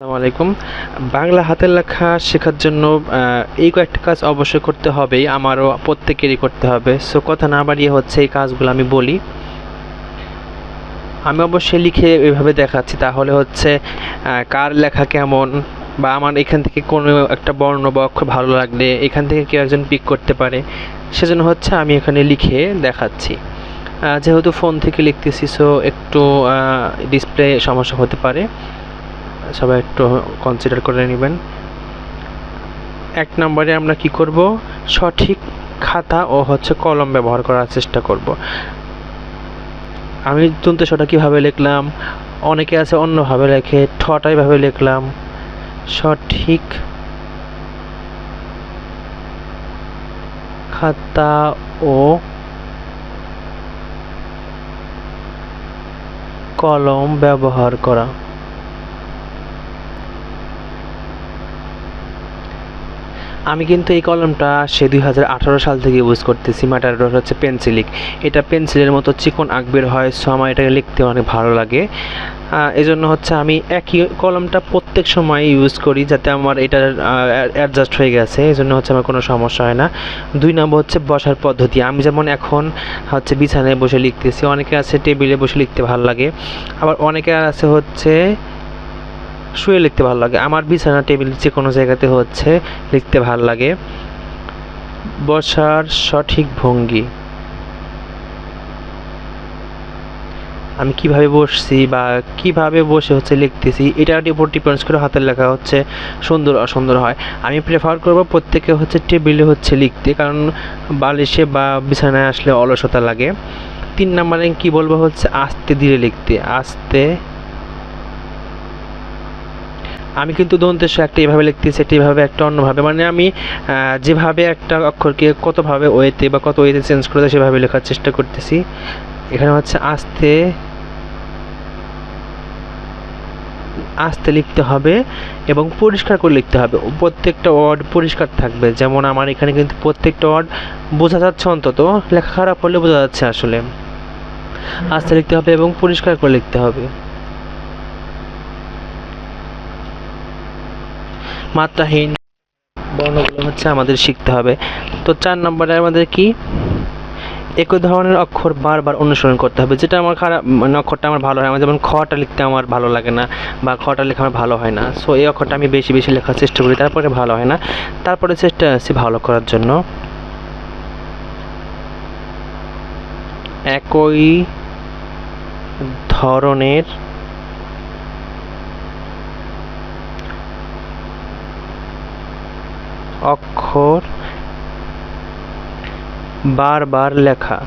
আসসালামু আলাইকুম। বাংলা হাতের লেখা শেখার জন্য এই কয়েকটা কাজ অবশ্যই করতে হবেই, আমারও প্রত্যেকেরই করতে হবে। সো কথা না বাড়িয়ে হচ্ছে এই কাজগুলো আমি বলি। আমি অবশ্যই লিখে এভাবে দেখাচ্ছি, তাহলে হচ্ছে কার লেখা কেমন, বা আমার এখান থেকে কোনো একটা বর্ণ বা অক্ষর ভালো লাগলে এখান থেকে কেউ একজন পিক করতে পারে। সেজন্য হচ্ছে আমি এখানে লিখে দেখাচ্ছি। যেহেতু ফোন থেকে লিখতেছি সো একটু ডিসপ্লে সমস্যা হতে পারে। সবাই একটু কনসিডার করে নেবেন। এক নম্বরে আমরা কি করব? সঠিক খাতা ও হচ্ছে কলম ব্যবহার করার চেষ্টা করব। আমি দন্তস্বটা কীভাবে লিখলাম? অনেকে আছে অন্যভাবে লেখে ঠটা এভাবে লিখলাম। সঠিক খাতা ও কলম ব্যবহার করা। আমি কিন্তু এই কলমটা সে দুই হাজার আঠারো সাল থেকে ইউজ করতেছি। ম্যাটারডর হচ্ছে পেন্সিলিক এটা পেন্সিলের মতো চিকন আঁক বের হয় সো আমার এটাকে লিখতে অনেক ভালো লাগে। এই জন্য হচ্ছে আমি একই কলমটা প্রত্যেক সময় ইউজ করি যাতে আমার এটা অ্যাডজাস্ট হয়ে গেছে। এই জন্য হচ্ছে আমার কোনো সমস্যা হয় না। দুই নম্বর হচ্ছে বসার পদ্ধতি। আমি যেমন এখন হচ্ছে বিছানায় বসে লিখতেছি, অনেকে আছে টেবিলে বসে লিখতে ভালো লাগে। আবার অনেকে আছে হচ্ছে শুয়ে লিখতে ভালো লাগে। আমার বিছানা, টেবিল যে কোনো জায়গাতে হচ্ছে, লিখতে ভালো লাগে। বসার সঠিক ভঙ্গি। আমি কীভাবে বসছি বা কীভাবে বসে হচ্ছে লিখতেছি, এটার উপর ডিপেন্ডস করে হাতের লেখা হচ্ছে সুন্দর, অসুন্দর হয়। আমি প্রেফার করব প্রত্যেকে হচ্ছে টেবিলে হচ্ছে লিখতে, কারণ বালিশে বা বিছানায় আসলে অলসতা লাগে। তিন নম্বরে কি বলব হচ্ছে, আস্তে ধীরে লিখতে, আস্তে আমি কিন্তু দন্তেশ একটা এভাবে লিখতেছি একটা এভাবে, একটা অন্যভাবে। মানে আমি যেভাবে একটা অক্ষরকে কতভাবে ওয়েতে বা কত ওয়েতে চেঞ্জ করে দেয় সেভাবে লেখার চেষ্টা করতেছি। এখানে হচ্ছে আস্তে আস্তে লিখতে হবে এবং পরিষ্কার করে লিখতে হবে। প্রত্যেকটা ওয়ার্ড পরিষ্কার থাকবে। যেমন আমার এখানে কিন্তু প্রত্যেকটা ওয়ার্ড বোঝা যাচ্ছে অন্তত, লেখা খারাপ হলে বোঝা যাচ্ছে আসলে। আস্তে লিখতে হবে এবং পরিষ্কার করে লিখতে হবে। মাত্রাহীন বর্ণগুলো হচ্ছে আমাদের শিখতে হবে। তো চার নম্বরে আমাদের কি? একই ধরনের অক্ষর বারবার অনুসরণ করতে হবে। যেটা আমার খারাপ মানে অক্ষরটা আমার ভালো হয় না। যেমন খটা লিখতে আমার ভালো লাগে না বা খটা লেখা আমার ভালো হয় না। সো এই অক্ষরটা আমি বেশি বেশি লেখার চেষ্টা করি, তারপরে ভালো হয় না। তারপরে চেষ্টা আছে ভালো করার জন্য। একই ধরনের অক্ষর বারবার লেখা,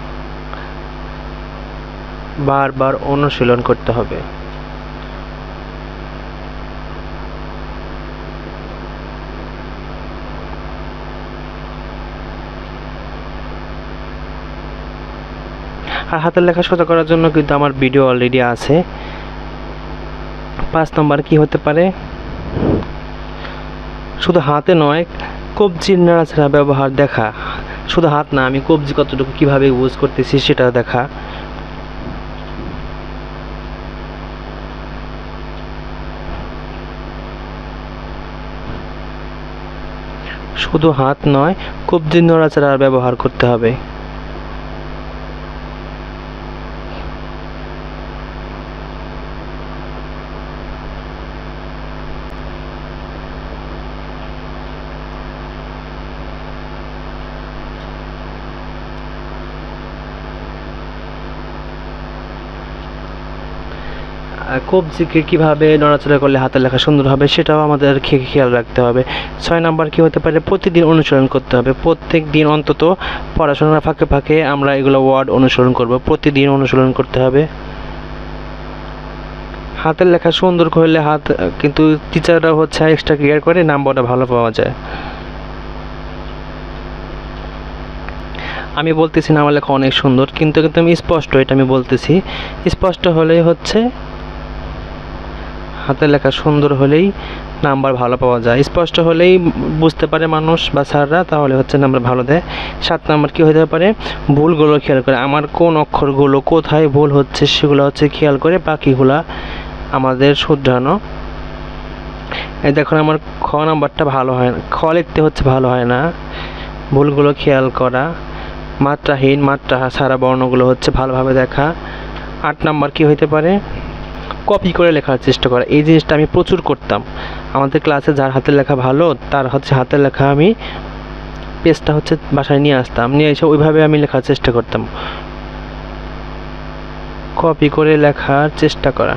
বারবার অনুশীলন করতে হবে। আর হাতের লেখা সোজা করার জন্য কিন্তু আমার ভিডিও অলরেডি আছে। পাঁচ নম্বর কি হতে পারে? শুধু হাতে নয় কবজির নাড়াচাড়া ব্যবহার দেখা। শুধু হাত না, আমি কবজি কতটুকু কীভাবে ইউজ করতেছি সেটা দেখা। শুধু হাত নয়, কবজির নড়াচড়ার ব্যবহার করতে হবে। কবজিকে কীভাবে নড়াচড়া করলে হাতের লেখা সুন্দর হবে সেটাও আমাদের খেয়াল রাখতে হবে। ছয় নাম্বার কী হতে পারে? প্রতিদিন অনুসরণ করতে হবে। প্রত্যেক দিন অন্তত পড়াশোনার ফাঁকে ফাঁকে আমরা এগুলো ওয়ার্ড অনুসরণ করব। প্রতিদিন অনুসরণ করতে হবে। হাতের লেখা সুন্দর করলে হাত, কিন্তু টিচাররা হচ্ছে এক্সট্রা কেয়ার করে, নাম্বারটা ভালো পাওয়া যায়। আমি বলতেছি না আমার লেখা অনেক সুন্দর কিন্তু আমি স্পষ্ট এটা আমি বলতেছি। স্পষ্ট হলেই হচ্ছে হাতের লেখা সুন্দর হলেই নাম্বার ভালো পাওয়া যায়। স্পষ্ট হলেই বুঝতে পারে মানুষ বা স্যাররা, তাহলে হচ্ছে নাম্বার ভালো দেয়। সাত নাম্বার কী হতে পারে? ভুলগুলো খেয়াল করে। আমার কোন অক্ষরগুলো কোথায় ভুল হচ্ছে সেগুলো হচ্ছে খেয়াল করে বাকিগুলা আমাদের শুধরানো। এই দেখুন, আমার খ নাম্বারটা ভালো হয় না। খ লিখতে হচ্ছে ভালো হয় না। ভুলগুলো খেয়াল করা। মাত্রাহীন, মাত্রা সারা বর্ণগুলো হচ্ছে ভালোভাবে দেখা। আট নাম্বার কি হইতে পারে? কপি করে লেখার চেষ্টা করা। এই জিনিসটা আমি প্রচুর করতাম। আমাদের ক্লাসে যার হাতের লেখা ভালো, তার হচ্ছে হাতের লেখা আমি পেজটা হচ্ছে বাসায় নিয়ে আসতাম। নিয়ে এসে ওইভাবে আমি লেখার চেষ্টা করতাম। কপি করে লেখার চেষ্টা করা।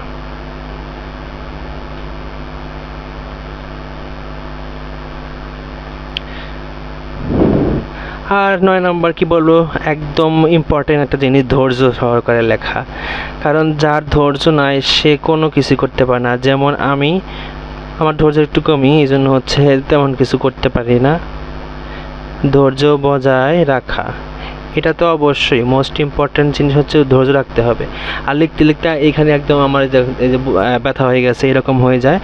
আর নয় নম্বর কি বলব, একদম ইম্পর্টেন্ট একটা জিনিস, ধৈর্য সহকারে লেখা। কারণ যার ধৈর্য নাই, সে কোনো কিছু করতে পারে না। যেমন আমি, আমার ধৈর্য একটু কমই, এই জন্য হচ্ছে তেমন কিছু করতে পারি না। ধৈর্য বজায় রাখা। এটা তো অবশ্যই মোস্ট ইম্পর্ট্যান্ট জিনিস হচ্ছে ধৈর্য রাখতে হবে। আর লিখতে লিখতে এইখানে একদম আমার ব্যথা হয়ে গেছে, এরকম হয়ে যায়।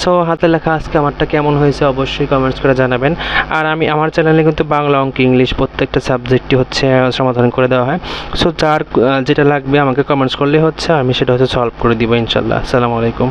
সো হাতে লেখা আজকে আমারটা কেমন হয়েছে অবশ্যই কমেন্টস করে জানাবেন। আর আমি, আমার চ্যানেলে কিন্তু বাংলা অঙ্ক ইংলিশ প্রত্যেকটা সাবজেক্টই হচ্ছে সমাধান করে দেওয়া হয়। সো যার যেটা লাগবে আমাকে কমেন্টস করলে হচ্ছে, আমি সেটা হচ্ছে সলভ করে দিব ইনশাল্লাহ আসসালামু আলাইকুম।